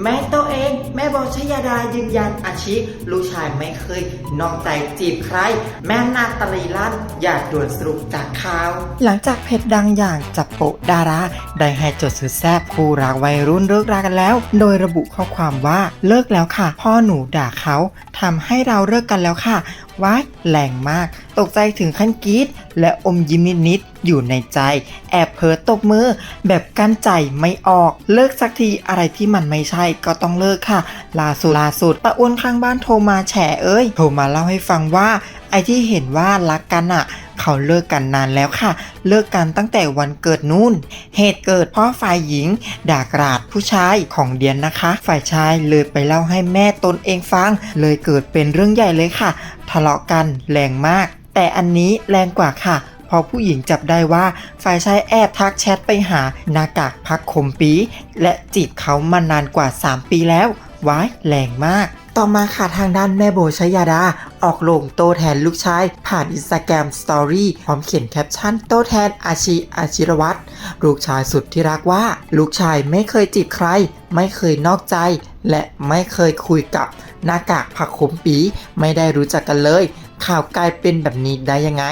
แม่ตัวเอง แม่บอกชยาดายืนยันอาชีลูกชายไม่เคยนอกใจจีบใคร แม่นาตาลีลั่นอยากด่วนสรุปจากข่าว หลังจากเพจดังอย่างจับโปะดารา ได้ให้จดสุดแซบคู่รักวัยรุ่นเลิกรากันแล้ว โดยระบุข้อความว่าเลิกแล้วค่ะ พ่อหนูด่าเขาทำให้เราเลิกกันแล้วค่ะว้าแรงมาก ตกใจถึงขั้นกรีดและอมยิ้มนิดๆอยู่ในใจ แอบเผลอตบมือ แบบกั้นใจไม่ออก เลิกสักทีอะไรที่มันไม่ใช่ก็ต้องเลิกค่ะ ล่าสุดล่าสุดป้าอ้วนข้างบ้านโทรมาแฉเอ้ย โทรมาเล่าให้ฟังว่า ไอ้ที่เห็นว่ารักกันอะเขาเลิกกันนานแล้วค่ะ เลิกกันตั้งแต่วันเกิดนู่น เหตุเกิดเพราะฝ่ายหญิง ด่ากราดผู้ชายของเดียนนะคะ ฝ่ายชายเลยไปเล่าให้แม่ตนเองฟัง เลยเกิดเป็นเรื่องใหญ่เลยค่ะ ทะเลาะกันแรงมาก แต่อันนี้แรงกว่าค่ะ อผู้หญิงจับได้ว่าฝ่ายชายแอบทักแชทไปหาหน้ากากพักคมปี และจีบเขามานานกว่า 3 ปีแล้วว้ายแรงมากต่อมาค่ะทางด้านแม่โบชยาดา ออกโรงโตแทนลูกชาย ผ่านอินสตาแกรมสตอรี่พร้อมเขียนแคปชั่นโตแทนอาชีอาชิรวัตรลูกชายสุดที่รักว่า ลูกชายไม่เคยจีบใคร ไม่เคยนอกใจ และไม่เคยคุยกับหน้ากากผักขมปี ไม่ได้รู้จักกันเลย ข่าวกลายเป็นแบบนี้ได้ยังไง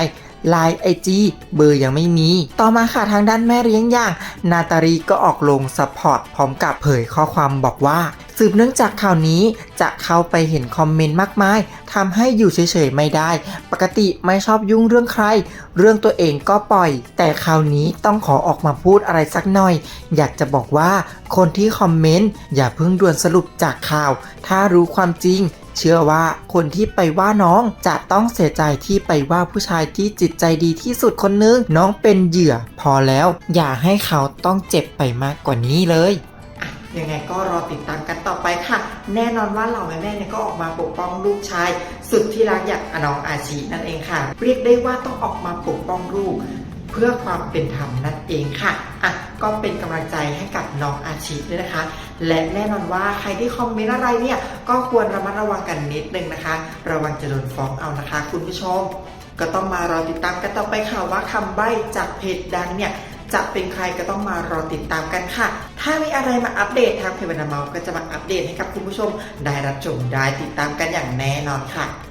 ไลน์ไอจีเบอร์ยังไม่มี ต่อมาค่ะทางด้านแม่เลี้ยงอย่าง นาตาลีก็ออกลงซัพพอร์ตพร้อมกับเผยข้อความบอกว่า สืบเนื่องจากข่าวนี้จะเข้าไปเห็นคอมเมนต์มากมายทำให้อยู่เฉยๆไม่ได้ ปกติไม่ชอบยุ่งเรื่องใคร เรื่องตัวเองก็ปล่อย แต่คราวนี้ต้องขอออกมาพูดอะไรสักหน่อย อยากจะบอกว่าคนที่คอมเมนต์อย่าเพิ่งด่วนสรุปจากข่าว ถ้ารู้ความจริงเชื่อว่าคนที่ไปว่าน้องจะต้องเสียใจที่ไปว่าผู้ชายที่จิตใจดีที่สุดคนนึง น้องเป็นเหยื่อพอแล้ว อย่าให้เขาต้องเจ็บไปมากกว่านี้เลย ยังไงก็รอติดตามกันต่อไปค่ะ แน่นอนว่าเหล่าแม่ๆเนี่ยก็ออกมาปกป้องลูกชาย สุดที่รักอย่างน้องอาชีนั่นเองค่ะ เรียกได้ว่าต้องออกมาปกป้องลูก เพื่อความเป็นธรรมนั่นเองค่ะอะก็เป็นกำลังใจให้กับน้องอาชีด้วยนะคะ และแน่นอนว่าใครที่คอมเมนต์อะไรเนี่ยก็ควรระมัดระวังกันนิดนึงนะคะ ระวังจะโดนฟ้องเอานะคะ คุณผู้ชม ก็ต้องมารอติดตามกันต่อไปค่ะว่าคำใบ้จากเพจดังเนี่ย จะเป็นใครก็ต้องมารอติดตามกันค่ะ ถ้ามีอะไรมาอัปเดตทางเพจวันเมาก็จะมาอัปเดตให้กับคุณผู้ชมได้รับชมได้ติดตามกันอย่างแน่นอนค่ะ